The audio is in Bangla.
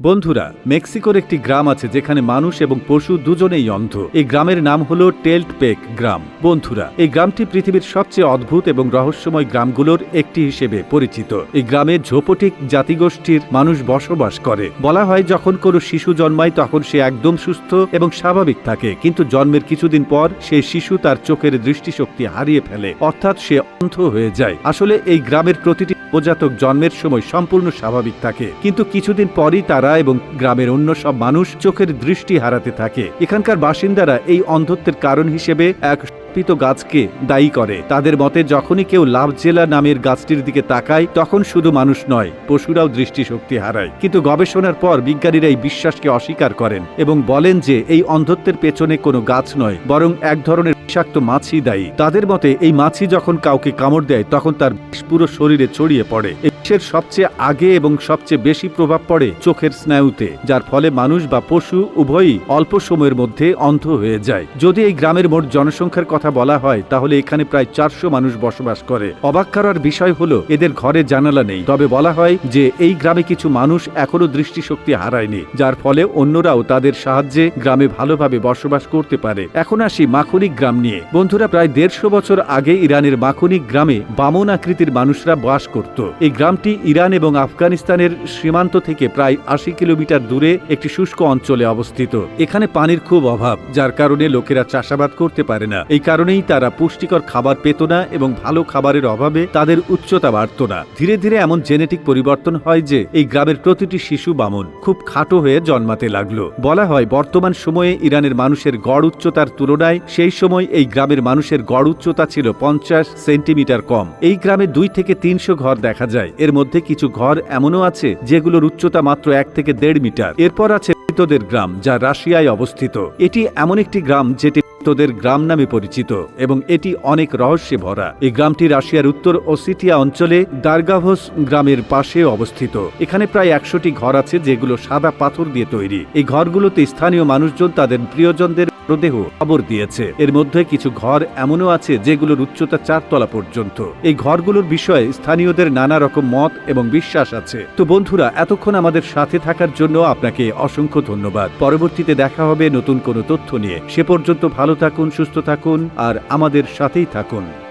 বন্ধুরা, মেক্সিকোর একটি গ্রাম আছে যেখানে মানুষ এবং পশু দুজনেই অন্ধ। এই গ্রামের নাম হলো টেল্ট পেক গ্রাম। বন্ধুরা, এই গ্রামটি পৃথিবীর সবচেয়ে অদ্ভুত এবং রহস্যময় গ্রামগুলোর একটি হিসেবে পরিচিত। এই গ্রামে ঝোপটিক জাতিগোষ্ঠীর মানুষ বসবাস করে। বলা হয়, যখন কোনো শিশু জন্মায় তখন সে একদম সুস্থ এবং স্বাভাবিক থাকে, কিন্তু জন্মের কিছুদিন পর সে শিশু তার চোখের দৃষ্টিশক্তি হারিয়ে ফেলে, অর্থাৎ সে অন্ধ হয়ে যায়। আসলে এই গ্রামের প্রতিটি নবজাতক জন্মের সময় সম্পূর্ণ স্বাভাবিক থাকে। কিন্তু কিছুদিন পরই তারা এবং গ্রামের অন্য সব মানুষ চোখের দৃষ্টি হারাতে থাকে। এখানকার বাসিন্দারা এই অন্ধত্বের কারণ হিসেবে এক পিত গাছকে দায়ী করে। তাদের মতে, যখনই কেউ লাভজেলা নামের গাছটির দিকে তাকায়, তখন শুধু মানুষ নয়, পশুরাও দৃষ্টিশক্তি হারায়। কিন্তু গবেষণার পর বিজ্ঞানীরা এই বিশ্বাসকে অস্বীকার করেন এবং বলেন যে এই অন্ধত্বের পেছনে কোনো গাছ নয়, বরং এক ধরনের বিষাক্ত মাছি দায়ী। তাদের মতে, এই মাছি যখন কাউকে কামড় দেয়, তখন তার পুরো শরীরে ছড়িয়ে পড়ে। এই সবচেয়ে আগে এবং সবচেয়ে বেশি প্রভাব পড়ে চোখের স্নায়ুতে, যার ফলে মানুষ বা পশু উভয়ই অল্প সময়ের মধ্যে অন্ধ হয়ে যায়। যদি এই গ্রামের মোট জনসংখ্যার কথা বলা হয়, তাহলে এখানে প্রায় চারশো মানুষ বসবাস করে। অবাক করার বিষয় হলো, এদের ঘরে জানালা নেই। তবে বলা হয় যে, এই গ্রামে কিছু মানুষ এখনও দৃষ্টিশক্তি হারায়নি, যার ফলে অন্যরাও তাদের সাহায্যে গ্রামে ভালোভাবে বসবাস করতে পারে। এখন আসি মাখনিক গ্রাম নিয়ে। বন্ধুরা, প্রায় দেড়শো বছর আগে ইরানের মাখনিক গ্রামে বামন আকৃতির মানুষরা বাস করত। এই গ্রামটি ইরান এবং আফগানিস্তানের সীমান্ত থেকে প্রায় আশি কিলোমিটার দূরে একটি শুষ্ক অঞ্চলে অবস্থিত। এখানে পানির খুব অভাব, যার কারণে লোকেরা চাষাবাদ করতে পারে না। এই কারণেই তারা পুষ্টিকর খাবার পেত না এবং ভালো খাবারের অভাবে তাদের উচ্চতা বাড়ত না। ধীরে ধীরে এমন জেনেটিক পরিবর্তন হয় যে এই গ্রামের প্রতিটি শিশু বামন খুব খাটো হয়ে জন্মাতে লাগল। বলা হয়, বর্তমান সময়ে ইরানের মানুষের গড় উচ্চতার তুলনায় সেই সময় এই গ্রামের মানুষের গড় উচ্চতা ছিল পঞ্চাশ সেন্টিমিটার কম। এই গ্রামে দুই থেকে তিনশো ঘর দেখা যায়। এর মধ্যে কিছু ঘর এমনও আছে যেগুলোর উচ্চতা মাত্র এক থেকে দেড় মিটার। এরপর আছে মৃতদের গ্রাম, যা রাশিয়ায় অবস্থিত। এটি এমন একটি গ্রাম যেটি মৃতদের গ্রাম নামে পরিচিত এবং এটি অনেক রহস্যে ভরা। এই গ্রামটি রাশিয়ার উত্তর ওসিটিয়া অঞ্চলে দারগাভোস গ্রামের পাশে অবস্থিত। এখানে প্রায় একশোটি ঘর আছে যেগুলো সাদা পাথর দিয়ে তৈরি। এই ঘরগুলোতে স্থানীয় মানুষজন তাদের প্রিয়জনদের মৃতদেহ খবর দিয়েছে। এর মধ্যে কিছু ঘর এমনও আছে যেগুলোর উচ্চতা চারতলা পর্যন্ত। এই ঘরগুলোর বিষয়ে স্থানীয়দের নানা রকম মত এবং বিশ্বাস আছে। তো বন্ধুরা, এতক্ষণ আমাদের সাথে থাকার জন্য আপনাকে অসংখ্য ধন্যবাদ। পরবর্তীতে দেখা হবে নতুন কোনো তথ্য নিয়ে। সে পর্যন্ত ভালো থাকুন সুস্থ থাকুন আর আমাদের সাথেই থাকুন।